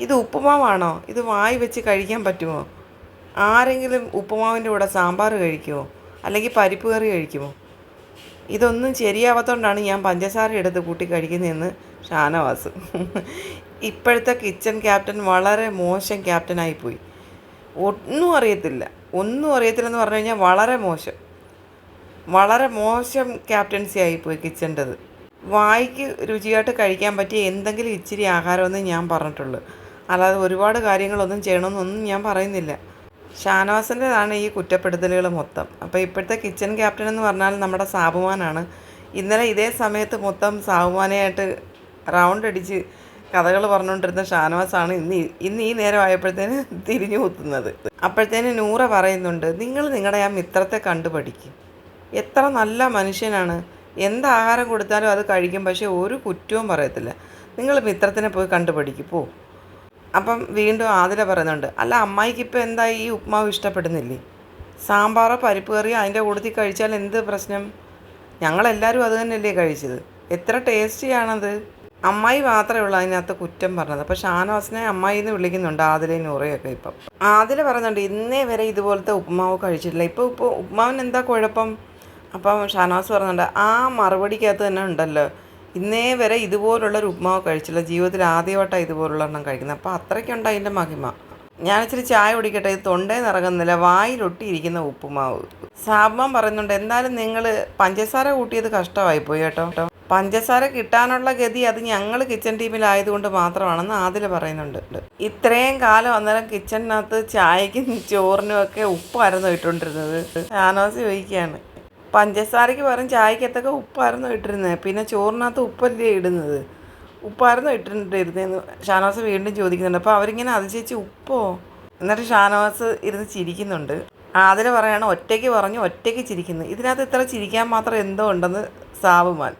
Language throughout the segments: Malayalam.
ഇത് ഉപ്പുമാവാണോ? ഇത് വായി വെച്ച് കഴിക്കാൻ പറ്റുമോ? ആരെങ്കിലും ഉപ്പുമാവിന്റെ കൂടെ സാമ്പാർ കഴിക്കുമോ അല്ലെങ്കിൽ പരിപ്പ് കറി കഴിക്കുമോ? ഇതൊന്നും ശരിയാവാത്തതുകൊണ്ടാണ് ഞാൻ പഞ്ചസാര എടുത്ത് കൂട്ടി കഴിക്കുന്നതെന്ന് ഷാനവാസ്. ഇപ്പോഴത്തെ കിച്ചൺ ക്യാപ്റ്റൻ വളരെ മോശം ക്യാപ്റ്റനായിപ്പോയി ഒന്നും അറിയത്തില്ല. ഒന്നും അറിയത്തില്ലെന്ന് പറഞ്ഞു കഴിഞ്ഞാൽ വളരെ മോശം. വളരെ മോശം ക്യാപ്റ്റൻസി ആയിപ്പോയി കിച്ചന്റെത് വായിക്ക് രുചിയായിട്ട് കഴിക്കാൻ പറ്റിയ എന്തെങ്കിലും ഇച്ചിരി ആഹാരമെന്ന് ഞാൻ പറഞ്ഞിട്ടുള്ളൂ. അല്ലാതെ ഒരുപാട് കാര്യങ്ങളൊന്നും ചെയ്യണമെന്നൊന്നും ഞാൻ പറയുന്നില്ല. ഷാനവാസിന്റെതാണ് ഈ കുറ്റപ്പെടുത്തലുകൾ മൊത്തം. അപ്പോൾ ഇപ്പോഴത്തെ കിച്ചൺ ക്യാപ്റ്റൻ എന്ന് പറഞ്ഞാൽ നമ്മുടെ സാബുമാനാണ്. ഇന്നലെ ഇതേ സമയത്ത് മൊത്തം സാബുമാനെയായിട്ട് റൗണ്ട് അടിച്ച് കഥകൾ പറഞ്ഞുകൊണ്ടിരുന്ന ഷാനവാസാണ് ഇന്ന് ഇന്ന് ഈ നേരം ആയപ്പോഴത്തേന് തിരിഞ്ഞു കുത്തുന്നത്. അപ്പോഴത്തേന് നൂറ പറയുന്നുണ്ട് നിങ്ങൾ നിങ്ങളുടെ ആ മിത്രത്തെ കണ്ടുപഠിക്കും. എത്ര നല്ല മനുഷ്യനാണ്. എന്ത് ആഹാരം കൊടുത്താലും അത് കഴിക്കും പക്ഷേ ഒരു കുറ്റവും പറയത്തില്ല. നിങ്ങൾ മിത്രത്തിനെ പോയി കണ്ടുപഠിക്കും പോ. അപ്പം വീണ്ടും ആതിര പറയുന്നുണ്ട് അല്ല അമ്മായിക്ക് ഇപ്പം എന്താ ഈ ഉപ്മാവ് ഇഷ്ടപ്പെടുന്നില്ലേ? സാമ്പാറോ പരിപ്പ് കറിയോ അതിന്റെ കൂട്ടത്തിൽ കഴിച്ചാൽ എന്ത് പ്രശ്നം? ഞങ്ങളെല്ലാവരും അത് തന്നെയല്ലേ കഴിച്ചത്. എത്ര ടേസ്റ്റിയാണത്. അമ്മായി മാത്രമേ ഉള്ളൂ അതിനകത്ത് കുറ്റം പറഞ്ഞത്. അപ്പോൾ ഷാനവാസിനെ അമ്മായി എന്ന് വിളിക്കുന്നുണ്ട് ആതിരയും നൂറയൊക്കെ ഇപ്പം. ആതിൽ പറയുന്നുണ്ട് ഇന്നേ വരെ ഇതുപോലത്തെ ഉപ്മാവ് കഴിച്ചിട്ടില്ല. ഇപ്പോൾ ഇപ്പോൾ ഉപ്മാവിന് എന്താ കുഴപ്പം? അപ്പം ഷാനവാസ് പറയുന്നുണ്ട് ആ മറുപടിക്കകത്ത് തന്നെ ഉണ്ടല്ലോ. ഇന്നേ വരെ ഇതുപോലുള്ളൊരു ഉപ്മാവ് കഴിച്ചില്ല. ജീവിതത്തിൽ ആദ്യമായിട്ടാണ് ഇതുപോലുള്ള എണ്ണം കഴിക്കുന്നത്. അപ്പോൾ അത്രയ്ക്കുണ്ട് അതിന്റെ മഹിമ. ഞാൻ ഇച്ചിരി ചായ കുടിക്കട്ടെ ഇത് തൊണ്ടയിൽ നിറങ്ങുന്നില്ല വായിലൊട്ടിയിരിക്കുന്ന ഉപ്പുമാവ്. സാബ്മാൻ പറയുന്നുണ്ട് എന്തായാലും നിങ്ങൾ പഞ്ചസാര കൂട്ടിയത് കഷ്ടമായി പോയി കേട്ടോ. പഞ്ചസാര കിട്ടാനുള്ള ഗതി അത് ഞങ്ങൾ കിച്ചൺ ടീമിലായതുകൊണ്ട് മാത്രമാണെന്ന് ആദ്യ പറയുന്നുണ്ട്. ഇത്രയും കാലം അന്നേരം കിച്ചണിനകത്ത് ചായക്കും ചോറിനും ഒക്കെ ഉപ്പായിരുന്നു ഇട്ടുകൊണ്ടിരുന്നത്. ഷാനോസ് ചോദിക്കുകയാണ് പഞ്ചസാരയ്ക്ക് പകരം ചായക്കത്തൊക്കെ ഉപ്പായിരുന്നു ഇട്ടിരുന്നത്. പിന്നെ ചോറിനകത്ത് ഉപ്പല്ലേ ഇടുന്നത്. ഉപ്പായിരുന്നു ഇട്ടിട്ടിരുന്നതെന്ന് ഷാനവാസ് വീണ്ടും ചോദിക്കുന്നുണ്ട്. അപ്പോൾ അവരിങ്ങനെ അതിശയിച്ച് ഉപ്പോ? എന്നിട്ട് ഷാനവാസ് ഇരുന്ന് ചിരിക്കുന്നുണ്ട്. ആതിര പറയാണ് ഒറ്റയ്ക്ക് പറഞ്ഞു ഒറ്റയ്ക്ക് ചിരിക്കുന്നു. ഇതിനകത്ത് ഇത്ര ചിരിക്കാൻ മാത്രം എന്തോ ഉണ്ടെന്ന് സാബുമാൻ.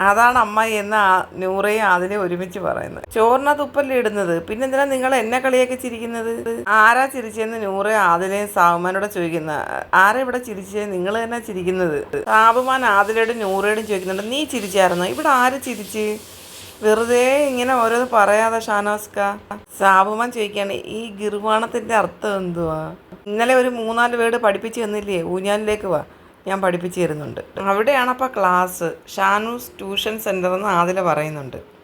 അതാണ് അമ്മ എന്ന് നൂറയും ആതിരെ ഒരുമിച്ച് പറയുന്നത്. ചോറിന തുപ്പല്ലേ ഇടുന്നത്? പിന്നെ എന്തിനാ നിങ്ങൾ എന്നെ കളിയൊക്കെ ചിരിക്കുന്നത്? ആരാ ചിരിച്ചെന്ന് നൂറെ ആതിരയും സാബുമാനോട് ചോദിക്കുന്ന. ആരാ ഇവിടെ ചിരിച്ചത് നിങ്ങൾ തന്നെ ചിരിക്കുന്നത്. സാബുമാൻ ആതിരയോടും നൂറയോടും ചോദിക്കുന്നുണ്ട്. നീ ചിരിച്ചായിരുന്നോ? ഇവിടെ ആര് ചിരിച്ച്? വെറുതെ ഇങ്ങനെ ഓരോന്ന് പറയാതെ ഷാനോസ്ക സാബുമാൻ ചോദിക്കുകയാണ് ഈ ഗിർവാണത്തിന്റെ അർത്ഥം എന്തുവാ? ഇന്നലെ ഒരു മൂന്നാൽ വേർഡ് പഠിപ്പിച്ചു തന്നില്ലേ ഊഞ്ഞാലിലേക്ക് വാ. ഞാൻ പഠിപ്പിച്ചിരുന്നുണ്ട്. അവിടെയാണ് അപ്പോൾ ക്ലാസ്. ഷാനൂസ് ട്യൂഷൻ സെന്റർ എന്ന് ആദ്യം പറയുന്നുണ്ട്.